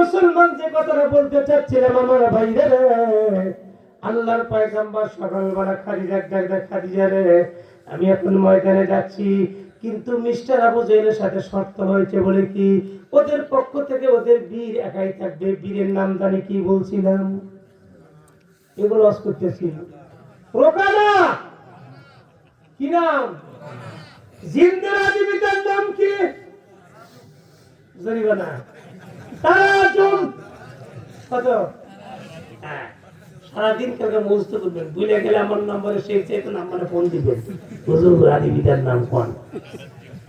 মুসলমান যে কথাটা বলতে চাচ্ছিলাম আমার ভাইরে আল্লাহর পয়গাম্বর সকালবেলা খাদিজা ডাক খাদিজা রে, আমি এখন ময়দানে যাচ্ছি। কিন্তু মিস্টার আবু জেলের সাথে শর্ত হয়েছে বলে কি, ওদের পক্ষ থেকে ওদের বীর একাই থাকবে? বীরের নাম জানি কি বলছিলাম? এগুলো লস করতেছি। রোকানা! কি নাম? জিন্দারা জীবিতার নাম কি? জরিমানা। তারাজুম কত? হ্যাঁ, সারাদিন কালকে মুস্ত করবেন ভুলে গেলে আমার নম্বরে সেই চাইতে নাম্বারে ফোন দিবেন হুজুর রাজীবিতার নাম কোন?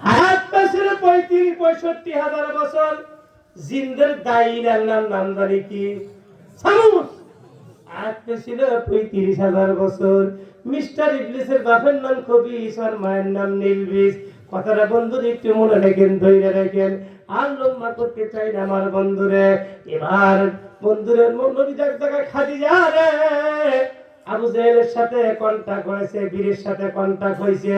হায়াত পেছিল পঁয়ত্রিশ পঁয়ষট্টি হাজার বছর। জিন্দের দাইল আল্লাহর নাম জানি কি? হায়াত পেছিল পঁয়ত্রিশ হাজার বছর। মিস্টার ইবলিসের বাপের নাম কবি ঈশ্বর মায়ের নাম নীলবিস কথাটা বন্ধুর একটু মনে রেখেন, ধৈর্য রেখেন। আর লম্বা করতে চাই না আমার বন্ধুরে। এবার বন্ধুরের নবী যাক জায়গায় খাদি রে। আবু সাথে কন্টাক্ট হয়েছে, বীরের সাথে কন্টাক্ট হয়েছে।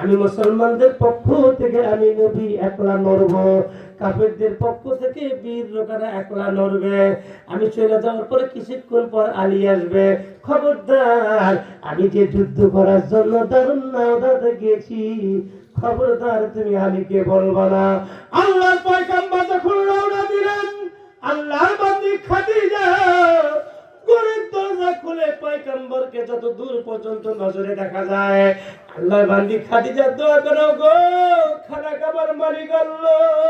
আমি মুসলমানদের পক্ষ থেকে আমি নবী একলা নড়ব। কাফেরদের পক্ষ থেকে বীর লোকেরা একলা নড়বে। আমি চলে যাওয়ার পরে কিছুক্ষণ পর আলী আসবে। খবরদার, আমি যে যুদ্ধ করার জন্য দারুণ নাওদাতে গেছি খবরদার তুমি আলীকে বলবা না। আল্লাহর পয়গাম্বর যখন রওনা দিলেন, আল্লাহর বান্দি খাদিজা গরিব দরজা খুলে পয়গম্বরকে যত দূর পর্যন্ত নজরে দেখা যায়, আল্লাহর বান্দি খাদিজা দোয়া করো গো, খানা খাবার মারি আল্লাহ।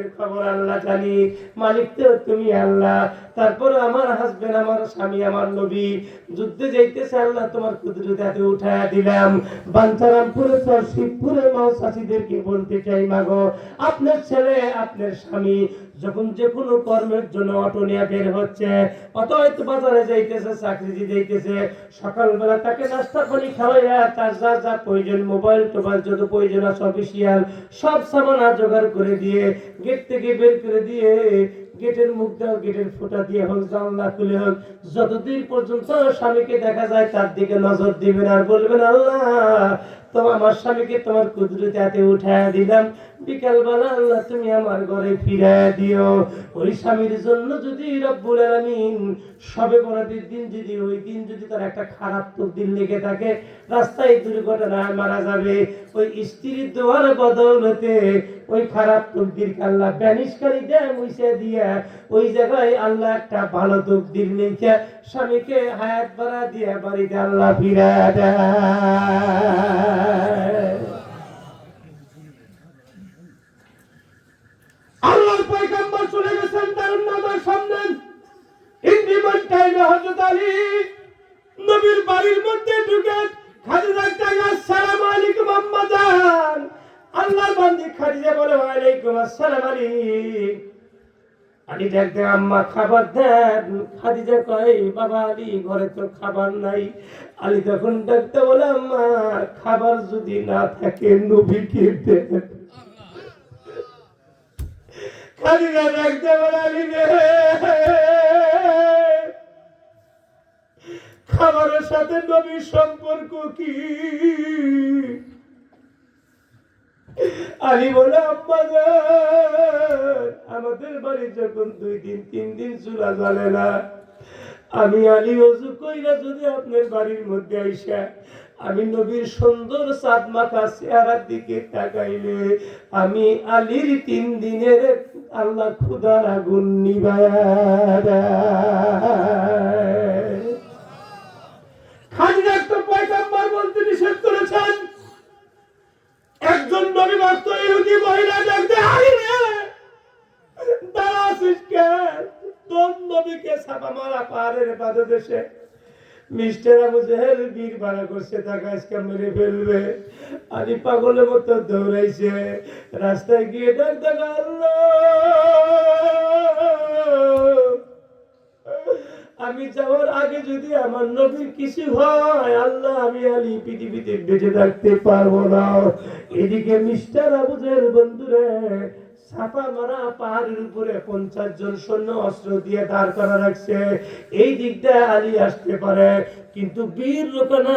মুহূর্তের খবর আল্লাহ জানি। মালিক তো তুমি আল্লাহ। তারপর আমার হাজবেন্ড আমার স্বামী, আমার নবী, যুদ্ধে যাইতেছে আল্লাহ তোমার কুদরতে হাতে উঠায়া দিলাম। বাঞ্চারামপুরে তোর শিবপুরে মাও চাষিদেরকে বলতে চাই, মাগো, আপনার ছেলে, আপনার স্বামী যখন যে কোনো কর্মের জন্য অটো নিয়ে বের হচ্ছে অত হয়তো বাজারে যাইতেছে চাকরি যাইতেছে, সকালবেলা তাকে নাস্তা পানি খাওয়াইয়া তার যা যা প্রয়োজন, মোবাইল টোবাইল যত প্রয়োজন আছে, অফিসিয়াল সব সামান জোগাড় করে দিয়ে, গেট থেকে বের করে দিয়ে, গেটের মুখ দাও গেটের ফোঁটা দিয়ে হোক, জানলা খুলে হোক, যতদিন পর্যন্ত স্বামীকে দেখা যায়, তার দিকে নজর দিবেন আর বলবেন, আল্লাহ তো আমার স্বামীকে তোমার কুদরতে হাতে উঠায় দিলাম। বিকালবেলা আল্লাহ তুমি আমার ঘরে ফিরায় দিও। ওই স্বামীর জন্য যদি রব্বুল আলামিন সবে বরাতের দিন যদি ওই দিন যদি তার একটা খারাপ তকদির লেগে থাকে, রাস্তায় দুর্ঘটনায় মারা যাবে, ওই স্ত্রীর দোয়ার বদৌলতে ওই খারাপ তকদির আল্লাহ ব্যানিশকারী দেয় মুইসে দিয়া ওই জায়গায় আল্লাহ একটা ভালো তকদির লিখে স্বামীকে হায়াত বাড়া দিয়ে বাড়িতে আল্লাহ ফিরা দেয়। আল্লাহর পয়গম্বর চলে গেছেন তার নামার সামনে। ইন্দিমান টাইমে হযরত আলী। নবীর বাড়ির মধ্যে ঢুকে খাদিজা টাকা আসসালামু আলাইকুম আম্মা জান। আল্লাহর বান্দি বলে, ওয়ালাইকুম আসসালাম আলী। আলী দেখতে আম্মা খাবার দেন। খাদিজা কয়, বাবা আলী, ঘরে তো খাবার নাই। আলী তখন ডাকতে বলে, আম্মা, খাবার যদি না থাকে, নবীকে দেন। খাদিজা ডাকতে বলালি রে, খাবারের সাথে নবীর সম্পর্ক কি? আলী বলে আব্বা আমাদের বাড়ি যখন দুই দিন, তিন দিন চুলা জ্বলে না, আমি আলী অজু কইরা যদি আপনার বাড়ির মধ্যে আইসা, আমি নবীর সুন্দর সাত মাথা চেহারার দিকে তাকাইলে, আমি আলীর তিন দিনের আল্লাহ খুদার আগুন নিবায় খাজনা তো পয়গাম্বর ইহুদি মহিলা দেখতে তোর মারা পাহাড়ের আবু জেহেল বীর ভাড়া করছে, তাকে আজকে মেরে ফেলবে। পাগলের মতো দৌড়াইছে। রাস্তায় গিয়ে ডাক দেখা আমি যাওয়ার আগে যদি আমার নবীর কিছু হয়, আল্লাহ আমি আলী পৃথিবীতে বেঁচে থাকতে পারব না। এদিকে মিস্টার আবু জেহেল বন্ধুরে ছাপা মারা পাহাড়ের উপরে পঞ্চাশ জন সৈন্য অস্ত্র দিয়ে দাঁড় করা রাখছে। এই দিকটা আলী আসতে পারে, কিন্তু বীর লোকানা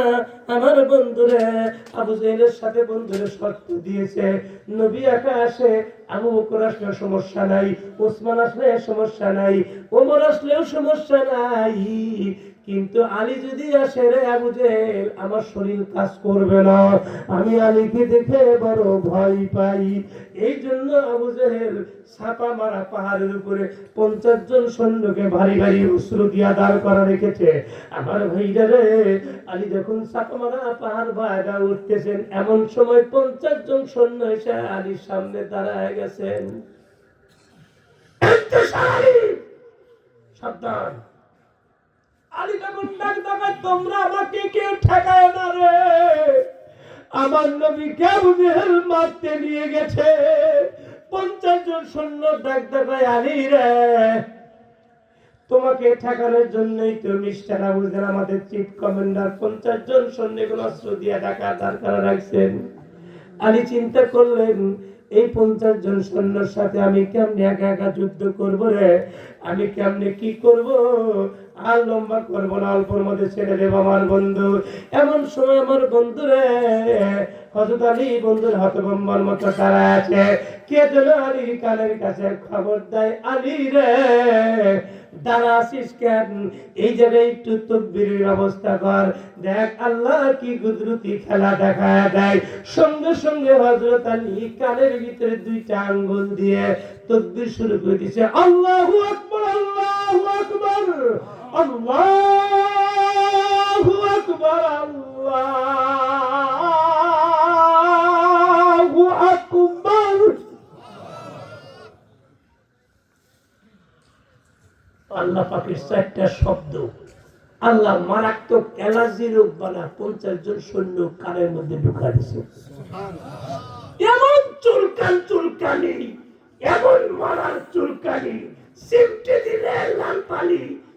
আমার বন্ধুরে আবু জাহেলের সাথে বন্ধুরে শর্ত দিয়েছে। নবী একা আসে আবু বকর আসলে সমস্যা নাই, ওসমান আসলে সমস্যা নাই, ওমর আসলেও সমস্যা নাই। কিন্তু আলী যদি আসে রে আবু জেহেল, আমার শরীর কাজ করবে না। আমি আলীকে দেখে বড় ভয় পাই। এই জন্য আবু জেহেল ছাপা মারা পাহাড়ের উপরে পঞ্চাশ জন সৈন্যকে ভারী ভারী অস্ত্র দিয়া দাঁড় করা রেখেছে। আমার ভাইরা রে, আলী যখন ছাপা মারা পাহাড় বাইরা উঠতেছেন, এমন সময় পঞ্চাশ জন সৈন্য এসে আলীর সামনে দাঁড়ায় গেছেন! সাবধান। আলী যখন ডাক দেখায় তোমরা আমাকে কেউ ঠেকায় না রে। আমার নবী কেউ জেহেল মারতে নিয়ে গেছে। পঞ্চাশ জন সৈন্য ডাক দেখায় আলী রে। তোমাকে ঠেকানোর জন্যই তো মিস্টার আবুজান আমাদের চিফ কমান্ডার পঞ্চাশ জন সৈন্যগুলো অস্ত্র দিয়ে ঢাকা দাঁড় করা রাখছেন। আলী চিন্তা করলেন, এই পঞ্চাশ জন সৈন্যর সাথে আমি কেমনে একা একা যুদ্ধ করব রে? আমি কেমনে কি করব? আর লম্বা করব না অল্পর মধ্যে ছেড়ে দেবো আমার বন্ধু। এমন সময় আমার বন্ধু রে হজরত আলী বন্ধুর মতো তারা আছে? কে যেন আলীর কানের কাছে খবর দেয়, আলী রে, দাঁড়া আসিস কেন? এই জায়গায় একটু তকবিরের ব্যবস্থা কর। দেখ, আল্লাহ কি গুদরুতি খেলা দেখা দেয়। সঙ্গে সঙ্গে হজরত আলী কানের ভিতরে দুইটা আঙ্গুল দিয়ে তকবির শুরু করে দিছে আল্লাহু আকবার। আল্লাহু আকবার আল্লাহু আকবার। আল্লাহ পাকের চারটা শব্দ। আল্লাহ মারাত্মক অ্যালার্জি রোগ বানা পঞ্চাশ জন সৈন্য কানের মধ্যে ঢুকা দিছে। এমন চুলকান চুলকানি, এমন মারার চুলকানি, সিমটে দিলে লাল পানি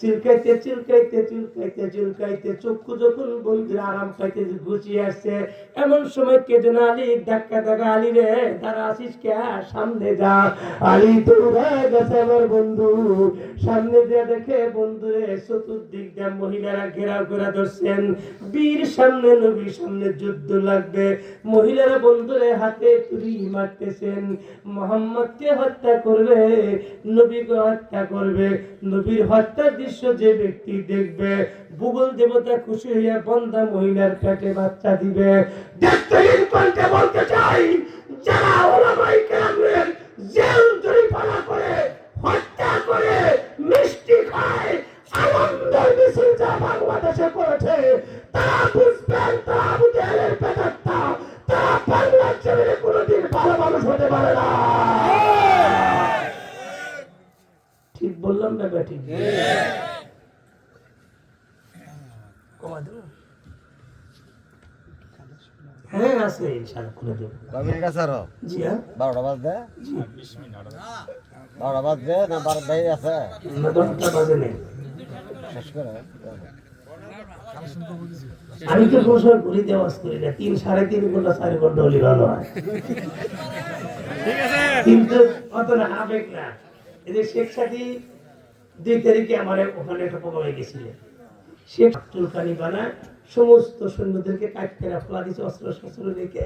চুলকাইতে চুলকাইতে চুলকাইতে চুলকাইতে, চক্ষু যখন বন্ধুর আরাম পাইতে গুছিয়ে আসছে, এমন সময় কে যেন আলী ধাক্কা ধাক্কা আলী রে, দাঁড়া আসিস কে? সামনে যা। আলী তো গেছে আমার বন্ধু। সামনে দিয়ে দেখে বন্ধুরে চতুর্দিক দিয়ে মহিলারা ঘেরাও করে ধরছেন। বীর সামনে, নবীর সামনে যুদ্ধ লাগবে। মহিলারা বন্ধুরে হাতে তুলি মারতেছেন। মোহাম্মদকে হত্যা করবে, নবীকে হত্যা করবে। নবীর হত্যার দৃশ্য যে ব্যক্তি দেখবে ভূগোল দেবতা খুশি হইয়া বন্ধা মহিলার পেটে বাচ্চা দিবে। বলতে চাই, যারা ওলামাই কেরামের জেল করে, হত্যা করে, মিষ্টি খায়, আনন্দের মিছিল যা বাংলাদেশে করেছে, তারা বুঝবেন, তারা আবু পেটাত্তা তারা বাংলার কোনোদিন ভালো মানুষ হতে পারে না। বললাম না ব্যাটি। কমা দেবো হ্যাঁ আছে ইনশাআল্লাহ খুলে দেবো। কয় মিনিট আছে আরও? জি হ্যাঁ। বারোটা বাজবে বারোটা বাজবে না বারো দেরি আছে? না দশটা বাজে নেই। শেষ করে? আমি তো কোনো সময় ঘুরি দেওয়াজ করি না। তিন সাড়ে তিন ঘণ্টা চার ঘণ্টা হলে ভালো হয়। কিন্তু অত না আবেগ না। এই যে শেখ সাথী দুই তারিখে আমার ওখানে একটা গেছিলেন শেখ চুলকানি বানায় সমস্ত সৈন্যদেরকে দিচ্ছে অস্ত্র শস্ত্র রেখে।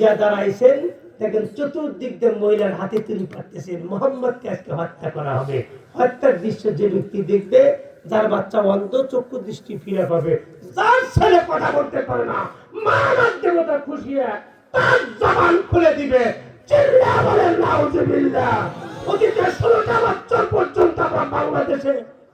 যা দাঁড়াইছেন দেখেন চতুর্দিক মহিলার হাতে তুলি পারতেছেন মোহাম্মদকে আজকে হত্যা করা হবে। হত্যার দৃশ্য যে ব্যক্তি দেখবে যার বাচ্চা অন্ধ চক্ষু দৃষ্টি ফিরে পাবে। যার ছেলে কথা বলতে পারে না মানব দেবতা খুশি হয়, তার জবান খুলে দিবে। চিল্লা বলেন নাউজুবিল্লাহ। অতীতে ষোলোটা বছর পর্যন্ত আমরা বাংলাদেশে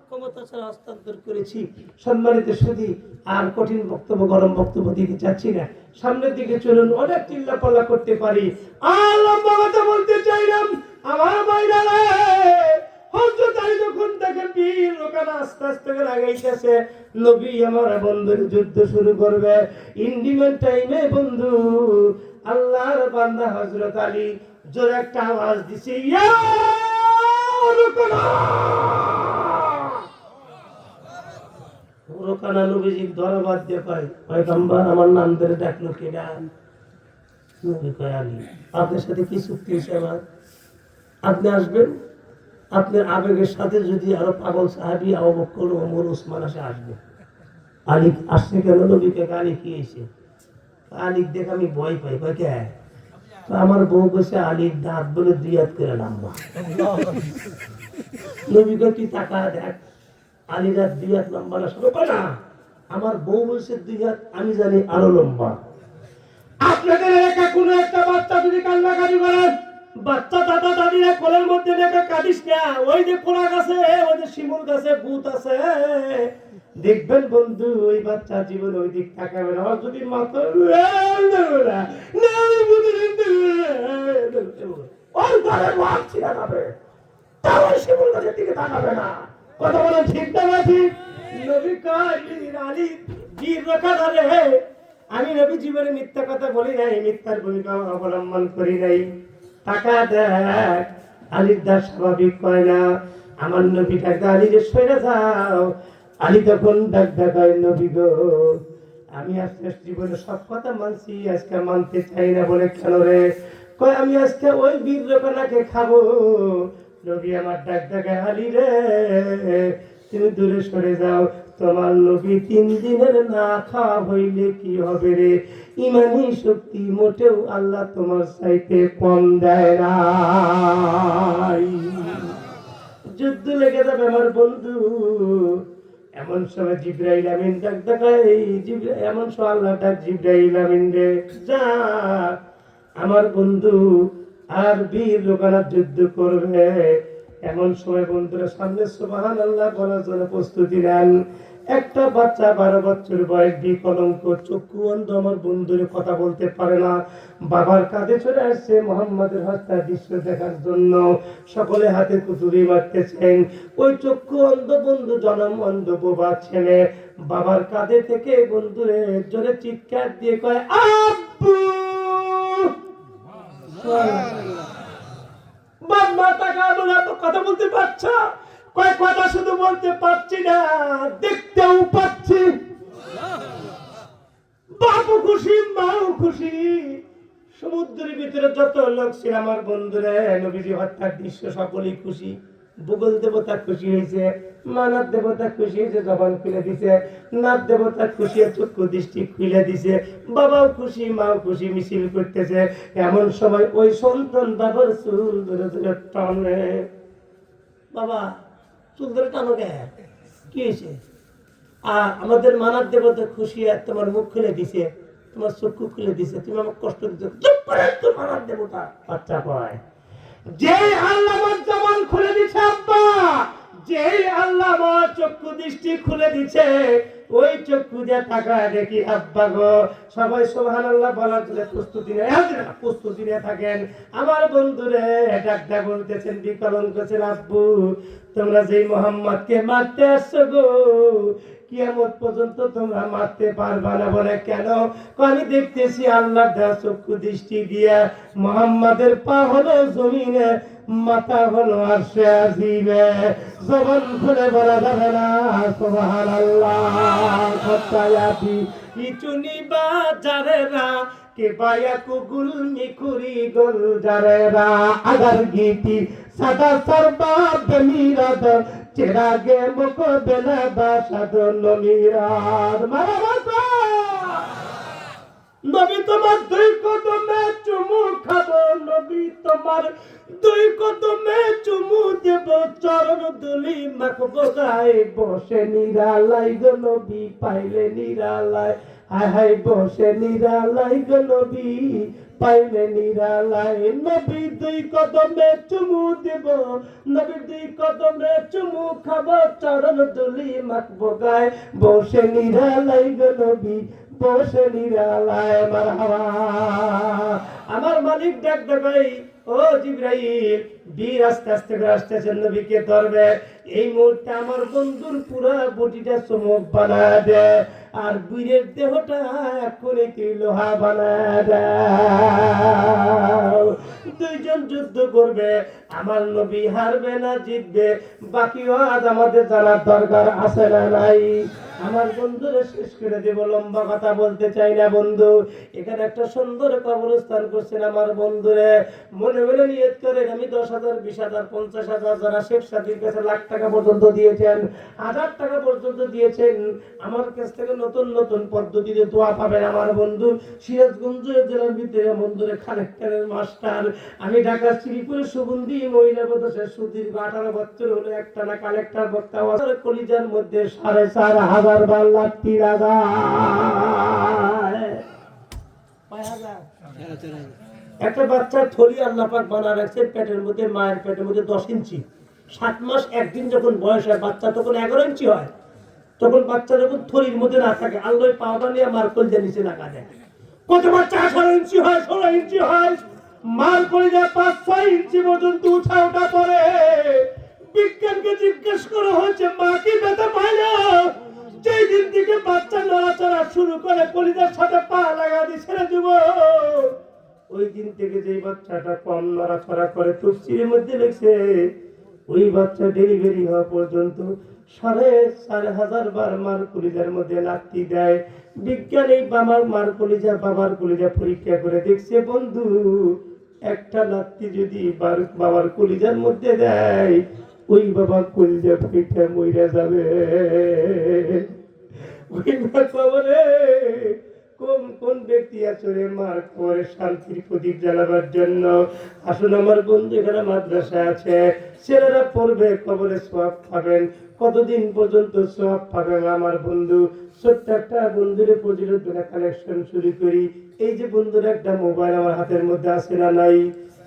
ক্ষমতা ছাড়া হস্তান্তর করেছি। সম্মানিত সুদী আর কঠিন বক্তব্য গরম বক্তব্য দিতে চাচ্ছি না। সামনের দিকে চলুন অনেক চিল্লা পাল্লা করতে পারি। আর লম্বা কথা বলতে চাইলাম আমার বাইরে লোকেরা আস্তে আস্তে করে আগাইতেছে নবী আমার বন্ধুর যুদ্ধ শুরু করবে। ইন্ডিমেন্ট টাইমে বন্ধু আল্লাহর বান্দা হযরত আলী জোরে একটা আওয়াজ দিছে রুকনা! নবীজি দরবার দিয়ে কয়, পয়গম্বর, আমার নাম ধরে ডাকলো কেডা নবী কয়, আলী, আপনার সাথে কি চুক্তি হয়েছে আমার? আপনি আসবেন? আপনার আবেগের সাথে যদি আরও পাগল সাহাবি বকর, ওমর, ওসমান আসে, আসবে। আলিক আসছে কেন? নবীকে আলী, কি এসে আলী দেখে, আমি ভয় পাই। কয়, কে? আমার বউ বসে আলীর দাঁত বলে দুই হাত করে নামবা নবীকে তুই টাকা দেখ, আলীরা দুই হাত লম্বা না শুরু না আমার বউ বসে দুই হাত আমি জানি আরও লম্বা। আপনাদের এলাকা কোনো একটা বাচ্চা যদি কান্নাকাটি করেন বাচ্চা দাদা দাদিরা কোলের মধ্যে রেখে কাঁদিস না ওই যে কোলা গাছে ওই যে শিমুল গাছে ভূত আছে দেখবেন বন্ধু ওই বাচ্চা জীবন ওই দিক তাকাবে না যদি মাথা ওর ঘরে মাছ ছিঁড়া যাবে তাও শিমুল দিকে না ঠিক আমি নবী জীবনে মিথ্যা কথা বলি নাই মিথ্যার ভূমিকা অবলম্বন করি নাই টাকা দেখ আলীর দাস স্বাভাবিক কয় না। আমার নবী টাকা আলী যে সরে যাও আলী তখন ডাক ডাকায় নবী গো। আমি আজকে জীবনে সব কথা মানছি, আজকে মানতে চাই না বলে কেন রে? কয়, আমি আজকে ওই বীর লোকনাকে খাব। নবী আমার ডাক ডাকায় আলী রে, তুমি দূরে সরে যাও। তোমার নবী তিন দিনের না খাওয়া হইলে কি হবে রে? ইমানি শক্তি মোটেও আল্লাহ তোমার চাইতে কম দেয় না যুদ্ধ লেগে যাবে আমার বন্ধু। এমন সময় জিব্রাইল আমিন ডাক দেখায় এমন সময় আল্লাহ ডাক জিব্রাইল আমিন রে, যা, আমার বন্ধু, আর বীর লোকানা যুদ্ধ করবে। এমন সময় বন্ধুরা, সামনে সুবাহান আল্লাহ বলার জন্য প্রস্তুতি নেন। একটা বাচ্চা বারো বছর বয়স, বিকলঙ্ক, চক্ষু অন্ধ, আমার বন্ধুরে কথা বলতে পারে না। বাবার কাঁধে চলে আসছে মোহাম্মদের হত্যা দৃশ্য দেখার জন্য। সকলে হাতে কুতুরি মারতেছেন। ওই চক্ষু অন্ধ বন্ধু জনম অন্ধ বোবা ছেলে। বাবার কাঁধে থেকে বন্ধুরে জোরে চিৎকার দিয়ে কয়, আব্বু! কথা বলতে পারছ? কয় কথা শুধু বলতে পারছি না, দেখতেও পাচ্ছি। বাবু খুশি, মাও খুশি। সমুদ্রের ভিতরে যত লোক ছিল আমার বন্ধুরা, নবীজি হত্যার দৃশ্য সকলেই খুশি। ভূগোল দেবতা খুশি হয়েছে, মানব দেবতা খুশি হয়েছে, জবান খুলে দিছে। নাথ দেবতা খুশি, চক্ষু দৃষ্টি খুলে দিছে। বাবাও খুশি, মাও খুশি, মিছিল করতেছে। এমন সময় ওই সন্তান বাবার ধরে টানে। বাবা সুন্দর ধরে টানো কে? কি হয়েছে? আর আমাদের মানার দেবতা খুশি আর তোমার মুখ খুলে দিছে তোমার চক্ষু খুলে দিছে তুমি আমার কষ্ট দিচ্ছ মানার করে দেবতা। বাচ্চা কয়। যে আল্লাহ আমার জবান খুলে দিছে আব্বা যে আল্লাহ আমার চক্ষু দৃষ্টি খুলে দিছে ওই চক্ষু দিয়ে থাকা দেখি আব্বা গো। সবাই সোহান আল্লাহ বলার জন্য প্রস্তুতি নেয় প্রস্তুতি নিয়ে থাকেন। আমার বন্ধুরে ডাক্তার বলতেছেন বিকলন করছেন আব্বু, তোমরা যেই মোহাম্মদকে মারতে আসছো গো কিয়ামত পর্যন্ত তোমরা মারতে পারবা না বলে কেন? আমি দেখতেছি আল্লাহ চক্ষু দৃষ্টি দিয়ে মোহাম্মদের পা হলো জমিনে, মাথা হলো আর সে আজিবে। জবান খুলে বলা যাবে না সোহান আল্লাহ ইচুনি বাজারেরা কে বায়া কুগুল মিকুরি গোল জারেরা আগার গীতি সাদা সর্বা বেমিরাদ চেরাগে মুখ বেলা বাসাদ নমিরাদ মারা বাসা নবী তোমার দুই কদমে চুমু খাব, নবী তোমার দুই কদমে চুমু দেব, চরণ দুলি মাখবো, গায়ে বসে নিরালাই গো নবী, পাইলে নিরালাই। হায় হায়, বসে নিরালাই গো নবী। পাইলে নিরালাই নবী দুই কদমে চুমু দিব নবী দুই কদমে চুমু খাব, চরণ দুলি মাখবো গায়ে। বসে নিরালাই গো নবী, বসে নিরালায় আমার আমার মালিক ডাক দেখাই ও জিব্রাইল, বীর আস্তে আস্তে করে আসতেছেন নবীকে ধরবে। এই মুহূর্তে আমার বন্ধুর পুরা বডিটা চমক বানা দে, আর বীরের দেহটা এক্ষুনি কি লোহা বানা দাও দুইজন যুদ্ধ করবে, আমার নবী হারবে না, জিতবে। বাকিও আজ আমাদের জানার দরকার আছে না নাই। আমার বন্ধুরে শেষ করে দেব, লম্বা কথা বলতে চাই না বন্ধু। এখানে একটা সুন্দর কবরস্থান করছেন আমার বন্ধুরে। মনে মনে নিয়ত করেন, আমি দশ হাজার, বিশ হাজার, পঞ্চাশ হাজার যারা শেখ সাথীর কাছে লাখ টাকা পর্যন্ত দিয়েছেন, হাজার টাকা পর্যন্ত দিয়েছেন, আমার কাছ থেকে নতুন নতুন পদ্ধতিতে দোয়া পাবেন আমার বন্ধু। সিরাজগঞ্জ জেলার ভিতরে মন্দিরে কালেক্টরের মাস্টার। আমি ঢাকা, শ্রীপুরে সুগন্ধি, মহিলা প্রদেশের সুদীর্ঘ আঠারো বছর হলো একটা না কালেক্টর বক্তা। কলিজার মধ্যে সাড়ে চার হাজার বার লাগায় কয় হাজার? একটা বাচ্চার থলি আল্লাহ পাক বানা রাখছে, পেটের মধ্যে, মায়ের পেটের মধ্যে দশ ইঞ্চি। সাত মাস একদিন যখন বয়স হয়, বাচ্চা তখন এগারো ইঞ্চি হয়। তখন বাচ্চা যখন থলির মধ্যে না থাকে আল্লাহ পাওয়া নিয়ে মার কলজা নিচে লাগা দেয়। কত বাচ্চা আঠারো ইঞ্চি হয়, ষোলো ইঞ্চি হয়, মার কলজা পাঁচ, ছয় ইঞ্চি পর্যন্ত উঠা ওঠা পরে বিজ্ঞানকে জিজ্ঞেস করা হয়েছে, মা, কি ব্যথা পায় যেই দিন থেকে বাচ্চা নড়াচড়া শুরু করে কলিজার সাথে পা লাগা দিয়ে ছেড়ে দিব ওই দিন থেকে যেই বাচ্চাটা কম নড়াচড়া করে তফসিলের মধ্যে লেখছে, ওই বাচ্চা ডেলিভারি হওয়া পর্যন্ত সাড়ে চার হাজার বার মার কলিজার মধ্যে লাত্তি দেয়। বিজ্ঞান এই বাবার মার কলিজা বাবার কলিজা পরীক্ষা করে দেখছে, বন্ধু, একটা লাত্তি যদি বার- বাবার কলিজার মধ্যে দেয় ওই বাবা কলিজা পিঠা মইরা যাবে। ওই কবরে কোন কোন ব্যক্তি রে মার কবরে শান্তির প্রদীপ জ্বালাবার জন্য? আসুন আমার বন্ধু এখানে মাদ্রাসা আছে। ছেলেরা পড়বে, কবরে সব পাবেন। কতদিন পর্যন্ত সব পাবেন আমার বন্ধু? ছোট্ট একটা বন্ধুর প্রতিরোধ কালেকশন শুরু করি। এই যে বন্ধুর একটা মোবাইল আমার হাতের মধ্যে আছে না নাই?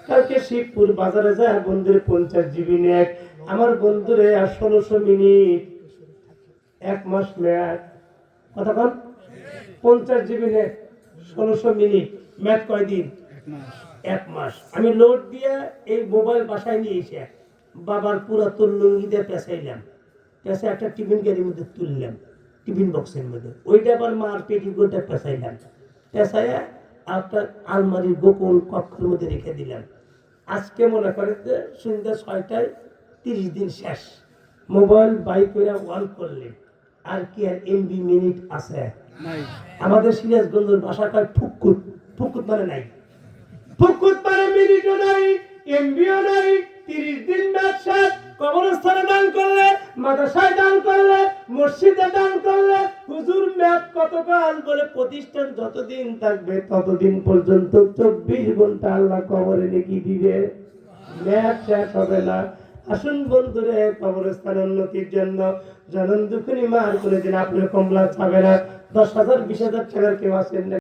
কালকে শিবপুর বাজারে যায় বন্ধুর পঞ্চাশ জিবি নেট আমার বন্ধুরে আর ষোলোশো মিনিট এক মাস মেয়াদ কতক্ষণ পঞ্চাশ জিবি নেট ষোলোশো মিনিট। ম্যাথ কয়দিন? এক মাস। আমি লোড দিয়ে এই মোবাইল বাসায় নিয়ে এসে বাবার পুরাতন লুঙ্গি দিয়ে পেঁচাইলাম। পেঁচে একটা টিফিন গাড়ির মধ্যে তুললাম, টিফিন বক্সের মধ্যে। ওইটা আবার মার পেটি করে পেঁচাইলাম। পেঁচাইয়া একটা আলমারির গোপন কক্ষের মধ্যে রেখে দিলাম। আজকে মনে করে যে সন্ধ্যা ছয়টায় তিরিশ দিন শেষ। মোবাইল বাই করে অন করলে আর কি আর এমবি মিনিট আছে? আমাদের সিরাজগঞ্জের ভাষা কয় ফুকুত ফুকুত মানে নাই। ফুকুত মানে মিনিটও নাই এমবিও নাই তিরিশ দিন ব্যবসা কবরস্থানে দান করলে মাদ্রাসায় দান করলে মসজিদে দান করলে হুজুর ম্যাপ কতকাল বলে প্রতিষ্ঠান যতদিন থাকবে ততদিন পর্যন্ত চব্বিশ ঘণ্টা আল্লাহ কবরে রেখে দিবে। ম্যাপ শেষ হবে না। আসুন বন্ধুরে কবরস্থান উন্নতির জন্য। জনম দুঃখী মার করে দিন আপনি কমলা ছাবে না। দশ হাজার, বিশ হাজার টাকার কেউ আসেন না।